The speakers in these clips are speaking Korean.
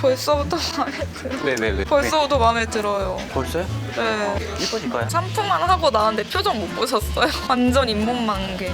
벌써부터 마음에 들어요. 네네네. 벌써부터 마음에 들어요. 벌써요? 네. 이뻐질 거야. 샴푸만 하고 나왔는데 표정 못 보셨어요? 완전 잇몸 만개.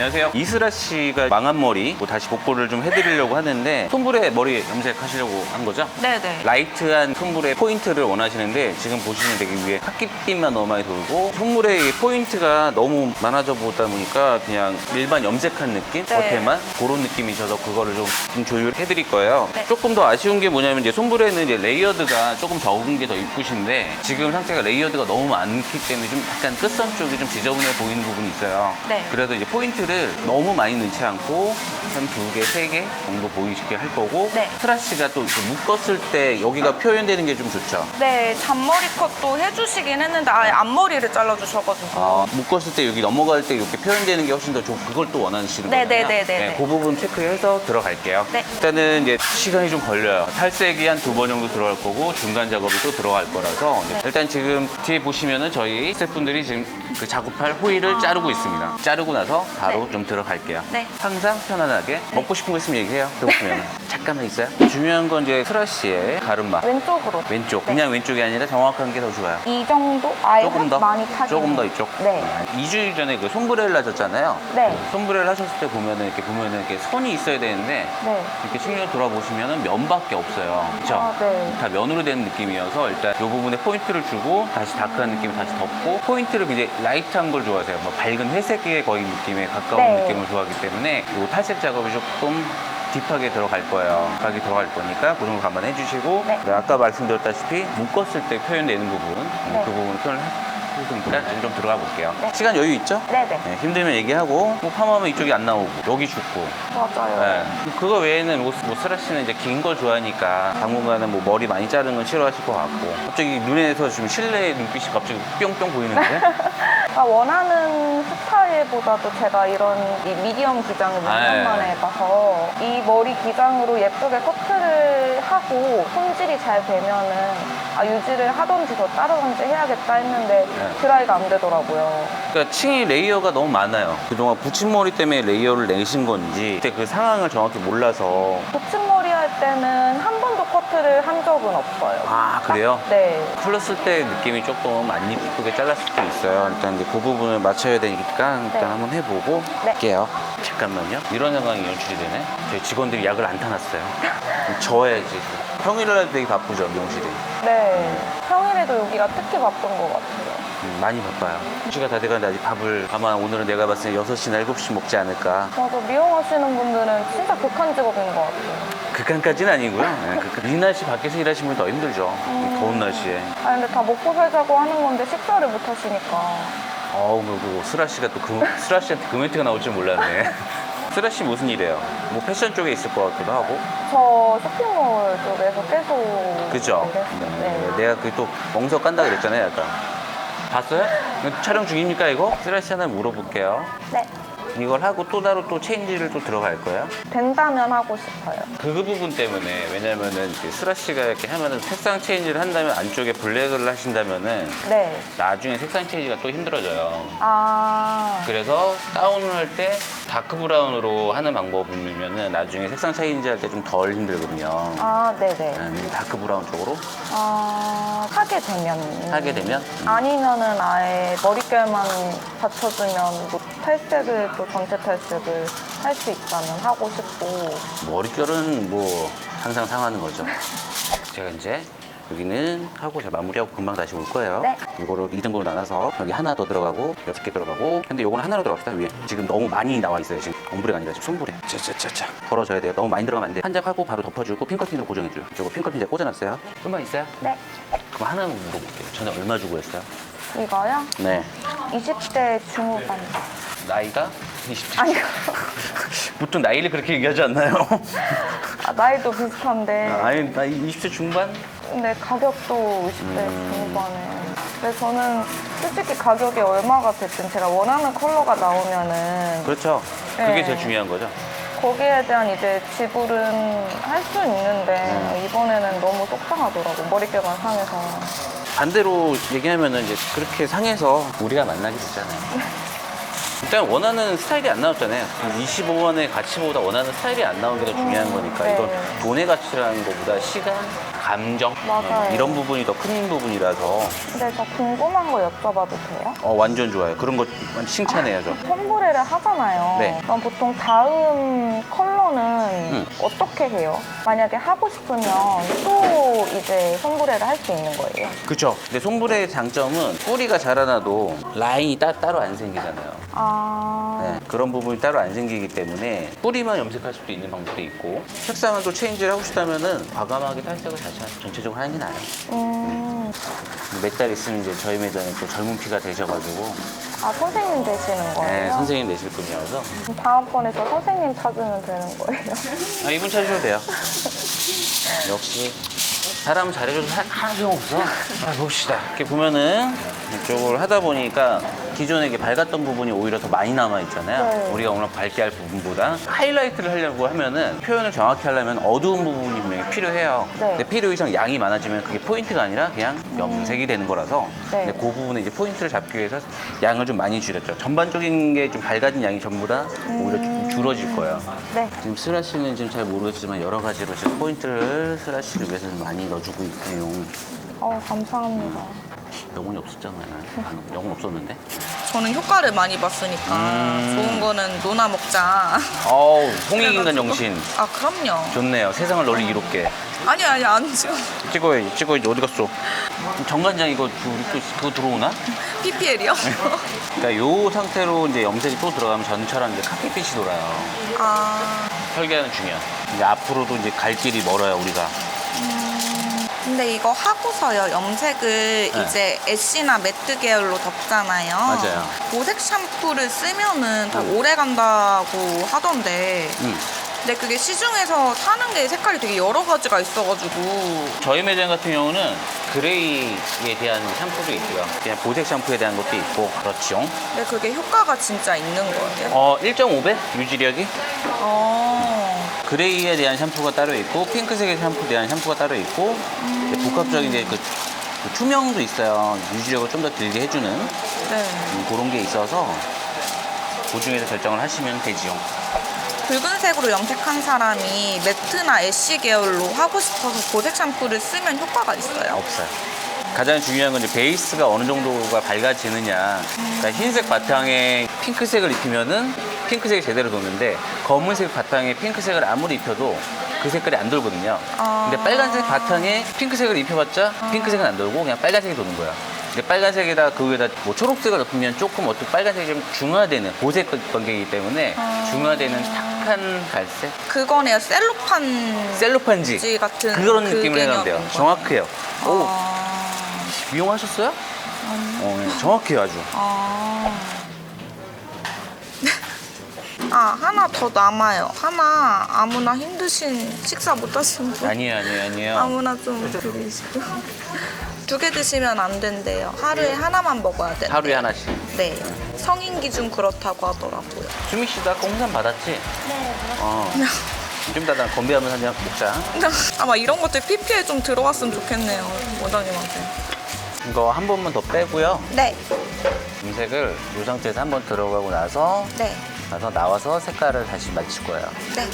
안녕하세요. 이슬아 씨가 망한 머리 뭐 다시 복구를 좀 해드리려고 하는데 손불에 머리 염색하시려고 한 거죠? 네네. 라이트한 손물의 포인트를 원하시는데 지금 보시면 되게 위에 카키빛만 너무 많이 돌고 이 포인트가 너무 많아져 보다 보니까 그냥 일반 염색한 느낌? 네. 겉에만 그런 느낌이셔서 그거를 좀, 좀 조율해 드릴 거예요. 네. 조금 더 아쉬운 게 뭐냐면 이제 손불에는 이제 레이어드가 조금 적은 게 더 이쁘신데 지금 상태가 레이어드가 너무 많기 때문에 좀 약간 끝선 쪽이 좀 지저분해 보이는 부분이 있어요. 네. 그래도 이제 포인트를 너무 많이 넣지 않고 한 두 개, 세 개 정도 보이시게 할 거고 네. 스트라시가 또 이렇게 묶었을 때 여기가 표현되는 게 좀 좋죠. 네, 잔머리 컷도 해주시긴 했는데 아예 앞머리를 잘라주셔가지고. 아, 묶었을 때 여기 넘어갈 때 이렇게 표현되는 게 훨씬 더 좋고 그걸 또 원하시는 네, 거잖아요. 네, 네, 네, 네. 그 부분 체크해서 들어갈게요. 네. 일단은 이제 시간이 좀 걸려요. 탈색이 한 두 번 정도 들어갈 거고 중간 작업이 또 들어갈 거라서 네. 일단 지금 뒤에 보시면은 저희 스태프분들이 지금 그 작업할 호일을 아. 자르고 있습니다. 자르고 나서 바로 좀 들어갈게요. 네. 항상 편안하게 먹고 싶은 거 있으면 얘기해요. 배고프면 잠깐만 있어요. 중요한 건 이제 스라시의 가름막 왼쪽으로. 왼쪽 네. 그냥 왼쪽이 아니라 정확한 게 더 좋아요. 이 정도? 아예 조금 더 많이 타긴 조금 더. 이쪽. 네. 2주일 전에 그 손브레를 하셨잖아요. 네. 손브레를 하셨을 때 보면은 이렇게 보면은 이렇게 선이 있어야 되는데 네. 이렇게 측면 돌아보시면은 면밖에 없어요. 그렇죠? 아, 네. 다 면으로 된 느낌이어서 일단 이 부분에 포인트를 주고 다시 다크한 느낌을 다시 덮고 포인트를 굉장히 라이트한 걸 좋아하세요. 뭐 밝은 회색의 거의 느낌에 가까운 네. 느낌을 좋아하기 때문에 이 탈색 작업이 조금 딥하게 들어갈 거예요. 딥하게 들어갈 거니까 그 정도 감안해 주시고 네. 네, 아까 말씀드렸다시피 묶었을 때 표현되는 부분 네. 그 부분을 표현을 해주니까 지금 좀 들어가 볼게요. 네. 시간 여유 있죠? 네네. 네, 힘들면 얘기하고 뭐 파마하면 이쪽이 안 나오고 여기 죽고 맞아요. 네. 그거 외에는 뭐, 뭐 스라 씨는 이제 긴거 좋아하니까 당분간은 뭐 머리 많이 자르는 건 싫어하실 것 같고 갑자기 눈에서 지금 실내 눈빛이 갑자기 뿅뿅 보이는데 아, 원하는 스타일보다도 제가 이런 이 미디엄 기장을 몇 아, 년 예. 만에 봐서 이 머리 기장으로 예쁘게 커트를 하고 손질이 잘 되면은 아, 유지를 하던지 더 자르던지 해야겠다 했는데 네. 드라이가 안 되더라고요. 그러니까 층이 레이어가 너무 많아요 그동안 붙임머리 때문에 레이어를 내신 건지 그때 그 상황을 정확히 몰라서 붙임머리 할 때는 한 번도 커트를 한 적은 없어요. 아 그래요? 네. 풀렀을 때 느낌이 조금 안 이쁘게 잘랐을 수도 있어요. 일단 이제 그 부분을 맞춰야 되니까 일단 네. 한번 해보고 네. 할게요. 잠깐만요. 이런 상황이 연출이 되네. 저희 직원들이 약을 안 타놨어요. 저어야지. 평일날 되게 바쁘죠, 미용실이. 네. 평일에도 여기가 특히 바쁜 것 같아요. 음, 많이 바빠요. 시가 다 돼가는데 아직 밥을 아마 오늘은 내가 봤을 때 6시나 7시 먹지 않을까. 맞아. 미용하시는 분들은 진짜 극한 직업인 것 같아요. 극한까지는 아니고요. 네, 극한. 이 날씨 밖에서 일하시면 더 힘들죠. 이 더운 날씨에. 아 근데 다 먹고 살자고 하는 건데 식사를 못 하시니까 어우, 그, 그, 슬아 씨가 또 그, 슬아 씨한테 그 멘트가 나올 줄 몰랐네. 씨 무슨 일이에요? 뭐 패션 쪽에 있을 것 같기도 하고. 저 쇼핑몰 쪽에서 계속 그죠? 네. 네. 내가 그 또 멍석 깐다 그랬잖아요, 약간. 봤어요? 이거 촬영 중입니까, 이거? 씨 하나 물어볼게요. 네. 이걸 하고 또 따로 또 체인지를 또 들어갈 거예요? 된다면 하고 싶어요. 그 부분 때문에 왜냐면은 이렇게 슬아 씨가 이렇게 하면은 색상 체인지를 한다면 안쪽에 블랙을 하신다면은 네. 나중에 색상 체인지가 또 힘들어져요. 아. 그래서 다운을 할 때 다크 브라운으로 하는 방법이면은 나중에 색상 체인지 할 때 좀 덜 힘들거든요. 아, 네네. 음, 다크 브라운 쪽으로 아, 하게 되면. 하게 되면 음. 아니면은 아예 머릿결만 받쳐주면 뭐 탈색을 또 전체 탈색을 할 수 있다면 하고 싶고. 머릿결은 뭐 항상 상하는 거죠. 제가 이제 여기는 하고 제가 마무리하고 금방 다시 올 거예요. 네. 이거를 2등분으로 나눠서 여기 하나 더 들어가고 여섯 개 들어가고 근데 요거는 하나로 들어갑시다 위에 지금 너무 많이 나와 있어요 지금 엄브레가 아니라 지금 손브레 자자자자 걸어줘야 돼요 너무 많이 들어가면 안돼 한장 하고 바로 덮어주고 핀커팅으로 고정해줘요 저거 핀커팅 제가 꽂아놨어요 좀만 있어요? 네. 그럼 하나 물어볼게요 전에 얼마 주고 했어요? 이거요? 네 20대 중후반. 나이가 20대 아니요. 보통 나이를 그렇게 얘기하지 않나요? 아, 나이도 비슷한데. 아니 나 20대 중반? 근데 가격도 20대 음. 중후반에. 근데 저는 솔직히 가격이 얼마가 됐든 제가 원하는 컬러가 나오면은 그렇죠 그게 네. 제일 중요한 거죠 거기에 대한 이제 지불은 할 수 있는데 음. 이번에는 너무 속상하더라고 머릿결만 상해서. 반대로 얘기하면은 이제 그렇게 상해서 우리가 만나게 되잖아요. 일단 원하는 스타일이 안 나왔잖아요. 25만의 가치보다 원하는 스타일이 안 나온 게 더 중요한 음, 거니까 네. 이건 돈의 가치라는 것보다 시간, 감정 맞아요. 이런 부분이 더 큰 부분이라서 근데 저 궁금한 거 여쭤봐도 돼요? 어, 완전 좋아요. 그런 거 칭찬해요, 저. 홈브레를 하잖아요. 네. 그럼 보통 다음 컬러는 음. 어떻게 해요? 만약에 하고 싶으면 또 이제 홈브레를 할 수 있는 거예요? 그쵸. 근데 송불의 장점은 뿌리가 자라나도 라인이 따, 따로 안 생기잖아요. 아, 네, 그런 부분이 따로 안 생기기 때문에 뿌리만 염색할 수도 있는 방법도 있고 색상을 또 체인지를 하고 싶다면은 과감하게 탈색을 다시 하- 전체적으로 하는 게 나아요. 음, 몇 달 있으면 이제 저희 매장에 또 젊은 피가 되셔가지고 아 선생님 되시는 거예요? 네, 선생님 되실 분이어서 그럼 다음번에 저 선생님 찾으면 되는 거예요? 아, 이분 찾으셔도 돼요. 역시 사람 잘해줘도 하- 하나 소용없어. 아, 봅시다. 이렇게 보면은 이쪽을 하다 보니까 기존에 이게 밝았던 부분이 오히려 더 많이 남아 있잖아요. 네. 우리가 오늘 밝게 할 부분보다 하이라이트를 하려고 하면은 표현을 정확히 하려면 어두운 부분이 분명히 필요해요. 네. 근데 필요 이상 양이 많아지면 그게 포인트가 아니라 그냥 염색이 되는 거라서 네. 근데 그 부분에 이제 포인트를 잡기 위해서 양을 좀 많이 줄였죠. 전반적인 게 좀 밝아진 양이 전부 다 오히려 좀 줄어질 거예요. 네. 지금 슬라 씨는 지금 잘 모르겠지만 여러 가지로 지금 포인트를 슬라 씨를 위해서 좀 많이 넣어주고 있네요. 어, 감사합니다. 영혼이 없었잖아요. 안- 영혼 없었는데. 저는 효과를 많이 봤으니까 음. 좋은 거는 노나 먹자. 어우, 홍익인간 정신. 아 그럼요. 좋네요. 세상을 널리 이롭게. 아니 아니 안 지금 찍어야지, 찍어야지. 어디 갔어? 정관장 이거 그- 또 그거 들어오나? PPL이요? 그러니까 요 상태로 이제 염색이 또 들어가면 전처럼 이제 카키빛이 돌아요. 아 설계하는 중요한. 이제 앞으로도 이제 갈 길이 멀어요, 우리가. 근데 이거 하고서요 염색을 네. 이제 애쉬나 매트 계열로 덮잖아요. 맞아요. 보색 샴푸를 쓰면은 더 음. 오래 간다고 하던데. 음. 근데 그게 시중에서 사는 게 색깔이 되게 여러 가지가 있어가지고 저희 매장 같은 경우는 그레이에 대한 샴푸도 있고요. 그냥 보색 샴푸에 대한 것도 있고 그렇죠. 근데 그게 효과가 진짜 있는 거예요. 어, 1.5배 유지력이 어. 그레이에 대한 샴푸가 따로 있고 핑크색의 샴푸에 대한 샴푸가 따로 있고 이제 복합적인 이제 그, 그 투명도 있어요. 유지력을 좀 더 길게 해주는 네. 음, 그런 게 있어서 그 중에서 결정을 하시면 되지요. 붉은색으로 염색한 사람이 매트나 애쉬 계열로 하고 싶어서 보색 샴푸를 쓰면 효과가 있어요. 없어요. 가장 중요한 건 이제 베이스가 어느 정도가 밝아지느냐. 그러니까 흰색 바탕에 핑크색을 입히면은 핑크색이 제대로 도는데 검은색 바탕에 핑크색을 아무리 입혀도 그 색깔이 안 돌거든요. 아. 근데 빨간색 바탕에 핑크색을 입혀봤자 핑크색은 안 돌고 그냥 빨간색이 도는 거야. 근데 빨간색에다 그 위에다 뭐 초록색을 넣으면 조금 어떻게 빨간색이 좀 중화되는 보색 관계이기 때문에 아. 중화되는 탁 한 갈색? 그거네요. 셀로판 셀로판지. 지 같은 그런 그 느낌을 해야 돼요. 개념인 정확해요. 오, 아. 미용하셨어요? 어, 네. 정확해요, 아주. 아. 아, 하나 더 남아요. 하나 아무나 힘드신 식사 못 하시는 분 아니에요, 아니에요, 아니에요. 아무나 좀 드리시고 두 개 드시면 안 된대요. 하루에 하나만 먹어야 돼. 하루에 하나씩. 네. 성인 기준 그렇다고 하더라고요. 수미 씨도 아까 홍삼 받았지? 네, 어. 좀 이따 나 건배 하면서 한잔 먹자. 아마 이런 것들 PPL 좀 들어갔으면 좋겠네요. 원장님한테. 이거 한 번만 더 빼고요. 네. 염색을 이 상태에서 한 번 들어가고 나서 네. 나서 나와서 색깔을 다시 맞출 거예요. 네.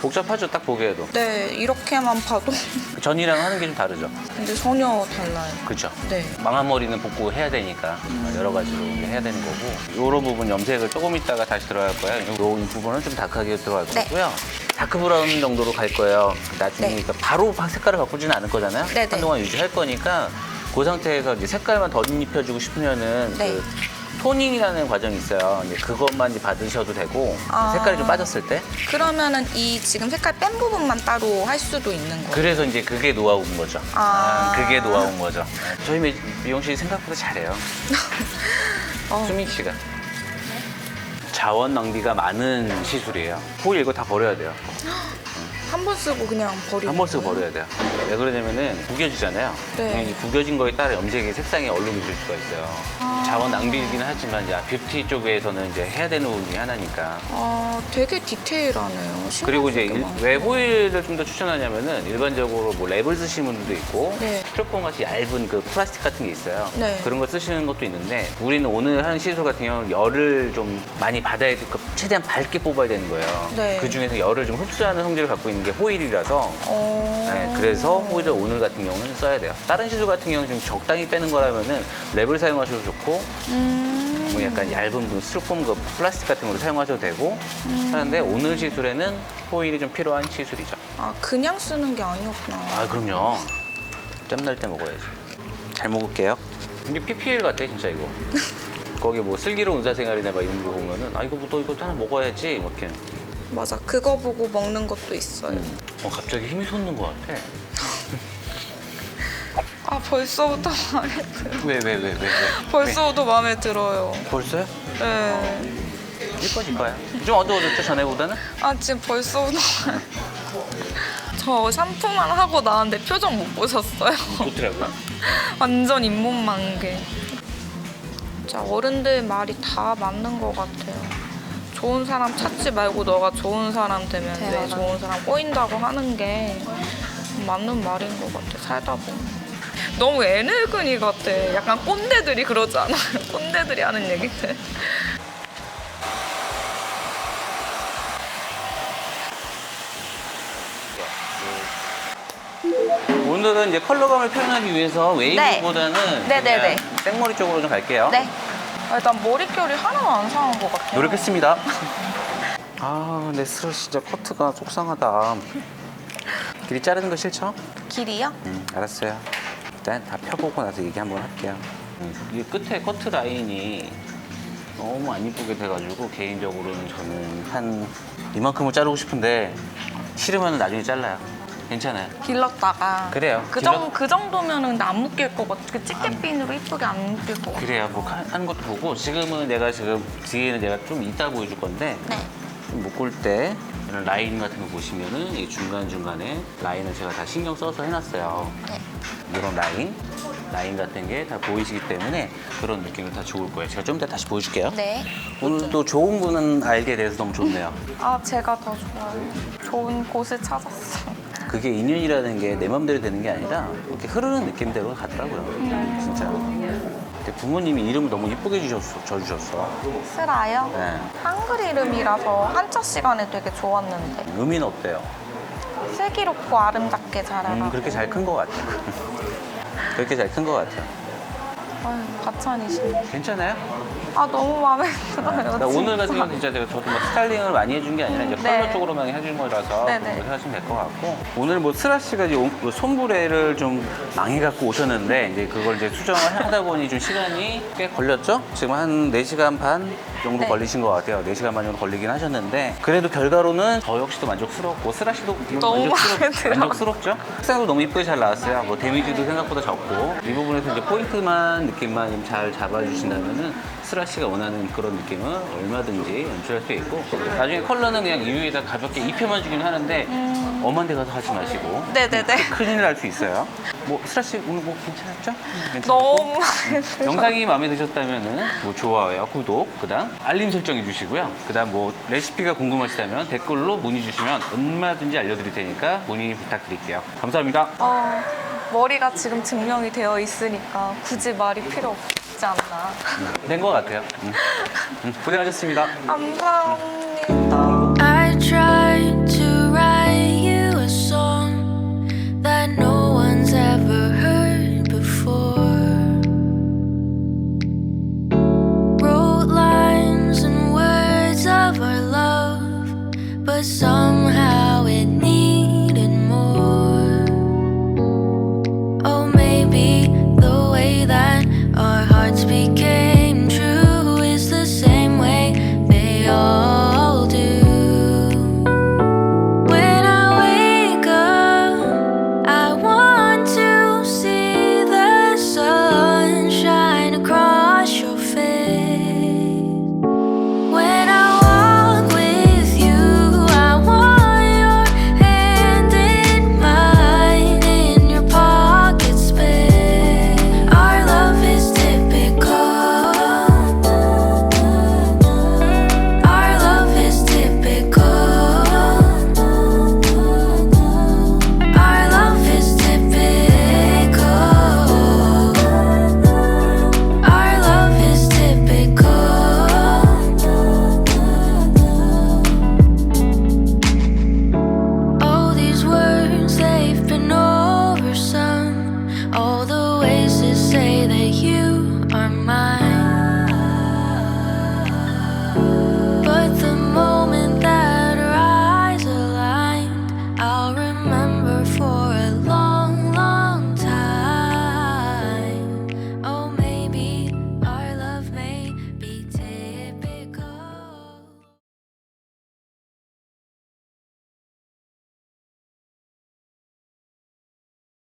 복잡하죠, 딱 보기에도. 네. 이렇게만 봐도 전이랑 하는 게 좀 다르죠. 근데 전혀 달라요. 그렇죠. 네. 망한 머리는 복구 해야 되니까 여러 가지로 해야 되는 거고 이런 부분 염색을 조금 있다가 다시 들어갈 거예요. 이 부분은 좀 다크하게 들어갈 네. 거고요. 다크 브라운 정도로 갈 거예요. 나중에 네. 그러니까 바로 색깔을 바꾸지는 않을 거잖아요. 네, 네. 한동안 유지할 거니까 그 상태에서 이제 색깔만 덧입혀주고 싶으면은 네. 그 토닝이라는 과정이 있어요. 이제 그것만 이제 받으셔도 되고 아. 색깔이 좀 빠졌을 때 그러면은 이 지금 색깔 뺀 부분만 따로 할 수도 있는 거예요. 그래서 이제 그게 노하우인 거죠. 아. 그게 노하우인 거죠. 저희 미- 미용실 생각보다 잘해요. 어. 수민 씨가 자원 낭비가 많은 시술이에요. 보일 이거 다 버려야 돼요. 응. 한번 쓰고 그냥 버리고. 한번 쓰고 버려야 돼요. 왜 그러냐면은 구겨지잖아요. 네. 이 구겨진 거에 따라 염색의 색상이 얼룩이 질 수가 있어요. 아. 자원 낭비이긴 하지만 이제 뷰티 쪽에서는 이제 해야 되는 부분이 하나니까. 아, 되게 디테일하네요. 신경 그리고 이제 쓸게 일- 많고. 왜 호일을 좀 더 추천하냐면은 일반적으로 뭐 랩을 쓰시는 분들도 있고 네. 스티로폼 같이 얇은 그 플라스틱 같은 게 있어요. 네. 그런 거 쓰시는 것도 있는데 우리는 오늘 하는 시술 같은 경우는 열을 좀 많이 받아야 돼. 그 최대한 밝게 뽑아야 되는 거예요. 네. 그 중에서 열을 좀 흡수하는 성질을 갖고 있는 게 호일이라서 어. 네, 그래서 오히려 오늘 같은 경우는 써야 돼요. 다른 시술 같은 경우는 좀 적당히 빼는 거라면은 랩을 사용하셔도 좋고 음. 뭐 약간 얇은 그 스티로폼 그 플라스틱 같은 걸로 사용하셔도 되고 하는데 오늘 시술에는 호일이 좀 필요한 시술이죠. 아, 그냥 쓰는 게 아니었구나. 아 그럼요. 짬 날 때 먹어야지. 잘 먹을게요. 이게 PPL 같아 진짜 이거. 거기 뭐 슬기로운 의사생활이나 막 이런 거 보면은 아 이거 뭐 너 이거 하나 먹어야지 뭐 이렇게. 맞아. 그거 보고 먹는 것도 있어요. 어 갑자기 힘이 솟는 것 같아. 아, 벌써부터 마음에 들어. 왜 왜 왜 왜 왜? 벌써부터 마음에 들어요. 왜? 벌써요? 네. 이뻐질 거야. 좀 어두워졌죠 전에보다는? 아, 지금 벌써부터. 저 샴푸만 하고 나왔는데 표정 못 보셨어요? 좋더라고요. 완전 잇몸만 게. 진짜 어른들 말이 다 맞는 것 같아요. 좋은 사람 찾지 말고 너가 좋은 사람 되면 네, 돼. 맞아요. 좋은 사람 꼬인다고 하는 게 맞는 말인 것 같아. 살다 보면. 너무 애늙은이 같아. 약간 꼰대들이 그러지 않아요? 꼰대들이 하는 얘기들. 오늘은 이제 컬러감을 표현하기 위해서 웨이브보다는 네, 네, 그냥 네. 생머리 쪽으로 좀 갈게요. 네. 아, 일단 머릿결이 하나도 안 상한 것 같아요. 노력했습니다. 아, 내 스러 진짜 커트가 속상하다. 길이 자르는 거 싫죠? 길이요? 음, 알았어요. 일단 다 펴보고 나서 얘기 한번 할게요. 음, 이 끝에 커트 라인이 너무 안 이쁘게 돼가지고 개인적으로는 저는 한 이만큼을 자르고 싶은데 싫으면 나중에 잘라요. 괜찮아요. 길렀다가. 그래요. 그, 길러- 정, 그 정도면은 근데 안 묶일 것 같아. 그 집게핀으로 이쁘게 안 묶일 것 같아. 그래요. 뭐 하는 것도 보고 지금은 내가 지금 뒤에는 내가 좀 이따 보여줄 건데 네. 좀 묶을 때 이런 라인 같은 거 보시면은 이 중간 중간에 라인을 제가 다 신경 써서 해놨어요. 네. 이런 라인, 라인 같은 게 다 보이시기 때문에 그런 느낌이 다 좋을 거예요. 제가 좀 이따 다시 보여줄게요. 네. 오늘도 좋은 분은 알게 돼서 너무 좋네요. 아, 제가 더 좋아요. 좋은 곳을 찾았어. 그게 인연이라는 게 내 맘대로 되는 게 아니라 이렇게 흐르는 느낌대로 가더라고요. 진짜. 근데 부모님이 이름을 너무 이쁘게 주셨어, 져주셨어. 슬아요? 네. 한글 이름이라서 한자 시간에 되게 좋았는데. 의미는 어때요? 슬기롭고 아름답게 자라라. 음, 그렇게 잘 큰 것 같아요. 그렇게 잘 큰 것 같아요. 아유, 과찬이시네. 괜찮아요? 아, 너무 마음에 들어요. 나 오늘. 같은 경우는 진짜 제가 저도 막 스타일링을 많이 해준 게 아니라 이제 네. 컬러 쪽으로만 해준 거라서 네네. 그렇게 하시면 될 것 같고 오늘 뭐 스라 씨가 이제 그 손브레를 좀 망해갖고 오셨는데 이제 그걸 이제 수정을 하다 보니 좀 시간이 꽤 걸렸죠? 지금 한 4시간 반 정도 네. 걸리신 것 같아요. 4시간 반 정도 걸리긴 하셨는데 그래도 결과로는 저 역시도 만족스럽고 스라 씨도 너무 마음에 들어요. 만족스럽죠? 색상도 너무 이쁘게 잘 나왔어요. 뭐 데미지도 생각보다 적고 이 부분에서 이제 포인트만 느낌만 좀 잘 잡아주신다면은 스라 씨가 원하는 그런 느낌은 얼마든지 연출할 수 있고 나중에 컬러는 그냥 이 위에다 가볍게 입혀만 주긴 하는데 엄한 데 가서 하지 마시고 음. 네네네. 큰일 날 수 있어요. 뭐 스라 씨 오늘 뭐 괜찮았죠? 괜찮았고? 너무. 영상이 마음에 드셨다면은 뭐 좋아요, 구독, 그다음 알림 설정해 주시고요. 그다음 뭐 레시피가 궁금하시다면 댓글로 문의 주시면 얼마든지 알려드릴 테니까 문의 부탁드릴게요. 감사합니다. 어, 머리가 지금 증명이 되어 있으니까 굳이 말이 필요 없지 않나. 된 것 같아요. 음. 음, 고생하셨습니다. 감사합니다. I try